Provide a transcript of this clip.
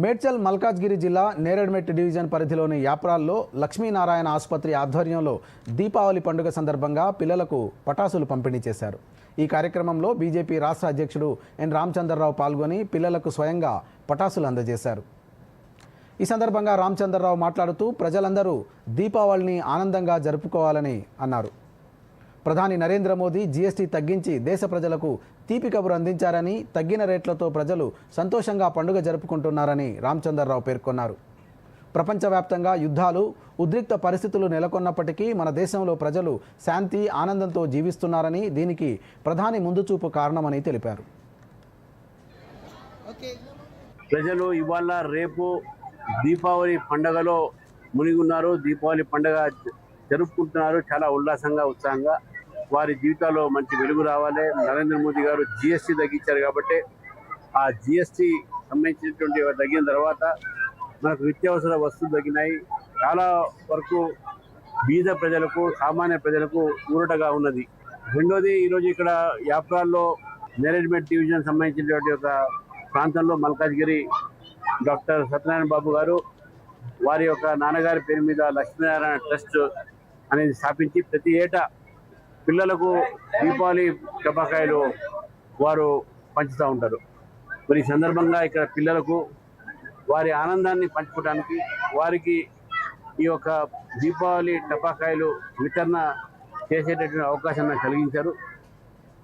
మేడ్చల్ మల్కాజ్గిరి జిల్లా నేరేడ్మెట్ డివిజన్ పరిధిలోని యాప్రాల్లో లక్ష్మీనారాయణ ఆసుపత్రి ఆధ్వర్యంలో దీపావళి పండుగ సందర్భంగా పిల్లలకు పటాసులు పంపిణీ చేశారు. ఈ కార్యక్రమంలో బీజేపీ రాష్ట్ర అధ్యక్షుడు ఎన్ రామచంద్రరావు పాల్గొని పిల్లలకు స్వయంగా పటాసులు అందజేశారు. ఈ సందర్భంగా రామచంద్రరావు మాట్లాడుతూ ప్రజలందరూ దీపావళిని ఆనందంగా జరుపుకోవాలని అన్నారు. ప్రధాని నరేంద్ర మోదీ జీఎస్టీ తగ్గించి దేశ ప్రజలకు తీపి కబురు అందించారని తగ్గిన రేట్లతో ప్రజలు సంతోషంగా పండుగ జరుపుకుంటున్నారని రామచంద్రరావు పేర్కొన్నారు. ప్రపంచవ్యాప్తంగా యుద్ధాలు ఉద్రిక్త పరిస్థితులు నెలకొన్నప్పటికీ మన దేశంలో ప్రజలు శాంతి ఆనందంతో జీవిస్తున్నారని దీనికి ప్రధాని ముందుచూపు కారణమని తెలిపారు. ప్రజలు ఇవాళ రేపు దీపావళి పండగలో మునిగి ఉన్నారు. దీపావళి పండగ జరుపుకుంటున్నారు. చాలా ఉల్లాసంగా ఉత్సాహంగా. వారి జీవితాల్లో మంచి వెలుగు రావాలి. నరేంద్ర మోదీ గారు జిఎస్టీ తగ్గించారు కాబట్టి ఆ జిఎస్టీ సంబంధించినటువంటి తగ్గిన తర్వాత మనకు నిత్యావసర వస్తువులు తగ్గినాయి చాలా వరకు బీద ప్రజలకు సామాన్య ప్రజలకు ఊరటగా ఉన్నది. రెండోది ఈరోజు ఇక్కడ యాప్రాల్లో మేనేజ్మెంట్ డివిజన్ సంబంధించినటువంటి ఒక ప్రాంతంలో మల్కాజ్గిరి డాక్టర్ సత్యనారాయణ బాబు గారు వారి యొక్క నాన్నగారి పేరు మీద లక్ష్మీనారాయణ ట్రస్ట్ అనేది స్థాపించి ప్రతి ఏటా పిల్లలకు దీపావళి టపాకాయలు వారు పంచుతూ ఉంటారు. మరి ఈ సందర్భంగా ఇక్కడ పిల్లలకు వారి ఆనందాన్ని పంచుకోవడానికి వారికి ఈ యొక్క దీపావళి టపాకాయలు వితరణ చేసేటటువంటి అవకాశం నాకు కలిగించారు.